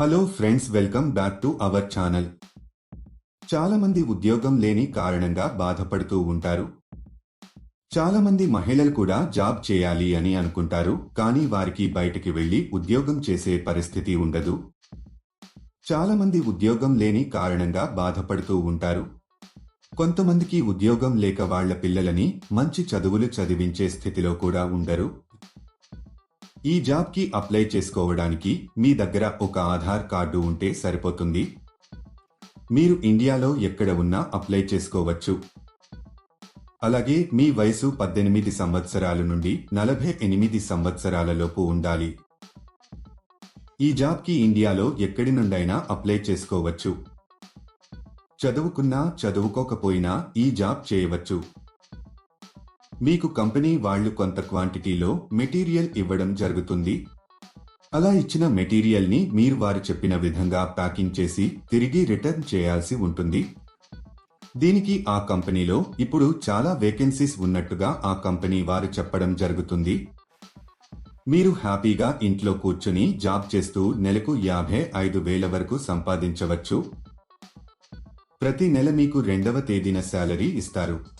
Hello friends welcome back to our channel చాలామంది ఉద్యోగం లేని కారణంగా బాధపడుతూ ఉంటారు. చాలామంది మహిళలు కూడా జాబ్ చేయాలి అని అనుకుంటారు కానీ వారికి బయటికి వెళ్ళి ఉద్యోగం చేసే పరిస్థితి ఉండదు. చాలామంది ఉద్యోగం లేని కారణంగా బాధపడుతూ ఉంటారు. కొంతమందికి ఉద్యోగం లేక వాళ్ళ పిల్లలని మంచి చదువులు చదివించే స్థితిలో కూడా ఉండరు. ఈ జాబ్కి అప్లై చేసుకోవడానికి మీ దగ్గర ఒక ఆధార్ కార్డు ఉంటే సరిపోతుంది. మీరు ఇండియాలో ఎక్కడ ఉన్నా అప్లై చేసుకోవచ్చు. అలాగే మీ వయసు పద్దెనిమిది సంవత్సరాల నుండి నలభై ఎనిమిది సంవత్సరాలలోపు ఉండాలి. ఈ జాబ్కి ఇండియాలో ఎక్కడి నుండైనా అప్లై చేసుకోవచ్చు. చదువుకున్నా చదువుకోకపోయినా ఈ జాబ్ చేయవచ్చు. మీకు కంపెనీ వాళ్ళు కొంత క్వాంటిటీలో మెటీరియల్ ఇవ్వడం జరుగుతుంది. అలా ఇచ్చిన మెటీరియల్ని మీరు వారు చెప్పిన విధంగా ప్యాకింగ్ చేసి తిరిగి రిటర్న్ చేయాల్సి ఉంటుంది. దీనికి ఆ కంపెనీలో ఇప్పుడు చాలా వేకెన్సీస్ ఉన్నట్టుగా ఆ కంపెనీ వారు చెప్పడం జరుగుతుంది. మీరు హ్యాపీగా ఇంట్లో కూర్చుని జాబ్ చేస్తూ నెలకు యాభై ఐదు వేల వరకు సంపాదించవచ్చు. ప్రతి నెల మీకు రెండవ తేదీన శాలరీ ఇస్తారు.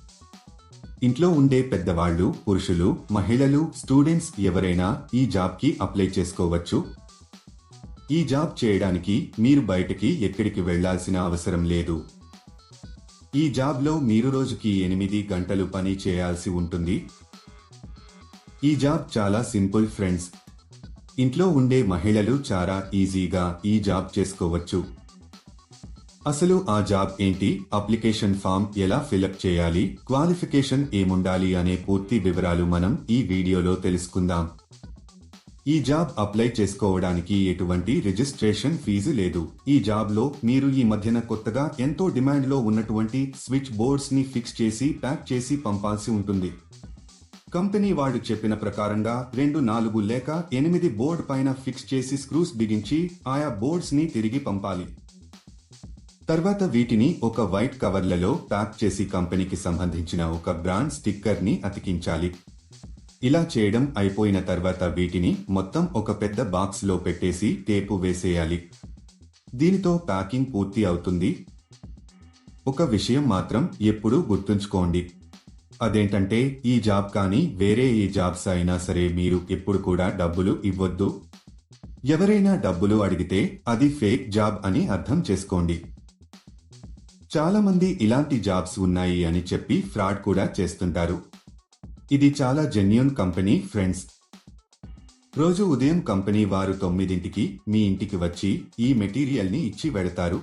ఇంట్లో ఉండే పెద్దవాళ్ళు పురుషులు మహిళలు స్టూడెంట్స్ ఎవరైనా ఈ జాబ్కి అప్లై చేసుకోవచ్చు. ఈ జాబ్ చేయడానికి మీరు బయటకి ఎక్కడికి వెళ్ళాల్సిన అవసరం లేదు. ఈ జాబ్లో మీరు రోజుకి ఎనిమిది గంటలు పని చేయాల్సి ఉంటుంది. ఈ జాబ్ చాలా సింపుల్ ఫ్రెండ్స్. ఇంట్లో ఉండే మహిళలు చాలా ఈజీగా ఈ జాబ్ చేసుకోవచ్చు. అసలు ఆ జాబ్ ఏంటి? అప్లికేషన్ ఫామ్ ఎలా ఫిలప్ చేయాలి? క్వాలిఫికేషన్ ఏముండాలి అనే పూర్తి వివరాలు మనం ఈ వీడియోలో తెలుసుకుందాం. ఈ జాబ్ అప్లై చేసుకోవడానికి ఎటువంటి రిజిస్ట్రేషన్ ఫీజు లేదు. ఈ జాబ్లో మీరు ఈ మధ్యన కొత్తగా ఎంతో డిమాండ్లో ఉన్నటువంటి స్విచ్ బోర్డ్స్ని ఫిక్స్ చేసి ప్యాక్ చేసి పంపాల్సి ఉంటుంది. కంపెనీ వాళ్ళు చెప్పిన ప్రకారంగా రెండు నాలుగు లేక ఎనిమిది బోర్డు పైన ఫిక్స్ చేసి స్క్రూస్ బిగించి ఆయా బోర్డ్స్ని తిరిగి పంపాలి. తర్వాత వీటిని ఒక వైట్ కవర్లలో ప్యాక్ చేసి కంపెనీకి సంబంధించిన ఒక బ్రాండ్ స్టిక్కర్ని అతికించాలి. ఇలా చేయడం అయిపోయిన తర్వాత వీటిని మొత్తం ఒక పెద్ద బాక్స్లో పెట్టేసి టేపు వేసేయాలి. దీనితో ప్యాకింగ్ పూర్తి అవుతుంది. ఒక విషయం మాత్రం ఎప్పుడూ గుర్తుంచుకోండి. అదేంటంటే ఈ జాబ్ కానీ వేరే ఏ జాబ్స్ అయినా సరే మీరు ఎప్పుడు కూడా డబ్బులు ఇవ్వద్దు. ఎవరైనా డబ్బులు అడిగితే అది ఫేక్ జాబ్ అని అర్థం చేసుకోండి. చాలా మంది ఇలాంటి జాబ్స్ ఉన్నాయి అని చెప్పి ఫ్రాడ్ కూడా చేస్తుంటారు. ఇది చాలా జెన్యున్ కంపెనీ ఫ్రెండ్స్ రోజు ఉదయం కంపెనీ వారు తొమ్మిదింటికి మీ ఇంటికి వచ్చి ఈ మెటీరియల్ని ఇచ్చి వెడతారు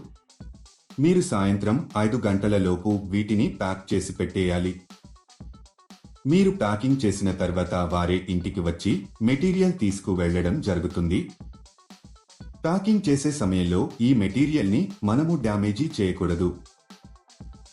మీరు సాయంత్రం ఐదు గంటలలోపు వీటిని ప్యాక్ చేసి పెట్టేయాలి. మీరు ప్యాకింగ్ చేసిన తర్వాత వారే ఇంటికి వచ్చి మెటీరియల్ తీసుకు వెళ్ళడం జరుగుతుంది. ప్యాకింగ్ చేసే సమయంలో ఈ మెటీరియల్ని మనము డ్యామేజీ చేయకూడదు.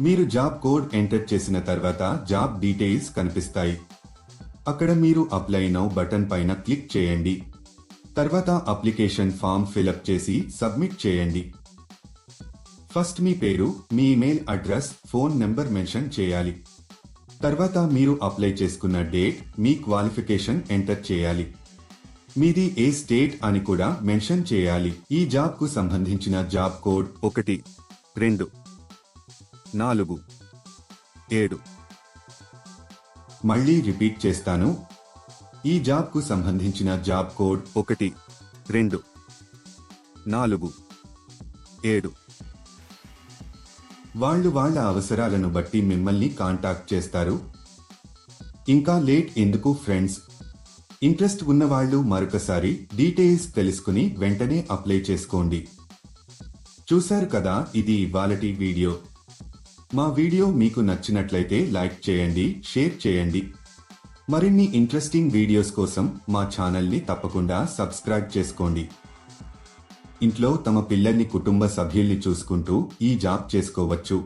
మీరు జాబ్ కోడ్ ఎంటర్ చేసిన తర్వాత జాబ్ డీటెయిల్స్ కనిపిస్తాయి. అక్కడ మీరు అప్లై నౌ బటన్ పైన క్లిక్ చేయండి. తర్వాత అప్లికేషన్ ఫామ్ ఫిలప్ చేసి సబ్మిట్ చేయండి. ఫస్ట్ మీ పేరు మీ email address phone number mention చేయాలి. తర్వాత మీరు అప్లై చేసుకున్న డేట్ మీ క్వాలిఫికేషన్ ఎంటర్ చేయాలి. మీది ఏ స్టేట్ అని కూడా మెన్షన్ చేయాలి. ఈ జాబ్కు సంబంధించిన జాబ్ కోడ్ ఒకటి రెండు నాలుగు. ఏడు. మళ్ళీ రిపీట్ చేస్తాను. ఈ జాబ్కు సంబంధించిన జాబ్ కోడ్ ఒకటి రెండు. నాలుగు. ఏడు. వాళ్ళు వాళ్ళ అవసరాలను బట్టి మిమ్మల్ని కాంటాక్ట్ చేస్తారు. ఇంకా లేట్ ఎందుకు ఫ్రెండ్స్? ఇంట్రెస్ట్ ఉన్నవాళ్ళు మరొకసారి డీటెయిల్స్ తెలుసుకుని వెంటనే అప్లై చేసుకోండి. చూశారు కదా ఇది ఇవాళటి వీడియో. మా వీడియో మీకు నచ్చినట్లయితే లైక్ చేయండి షేర్ చేయండి. మరిన్ని ఇంట్రెస్టింగ్ వీడియోస్ కోసం మా ఛానల్ని తప్పకుండా సబ్స్క్రైబ్ చేసుకోండి. ఇంట్లో తమ పిల్లల్ని కుటుంబ సభ్యుల్ని చూసుకుంటూ ఈ జాబ్ చేసుకోవచ్చు.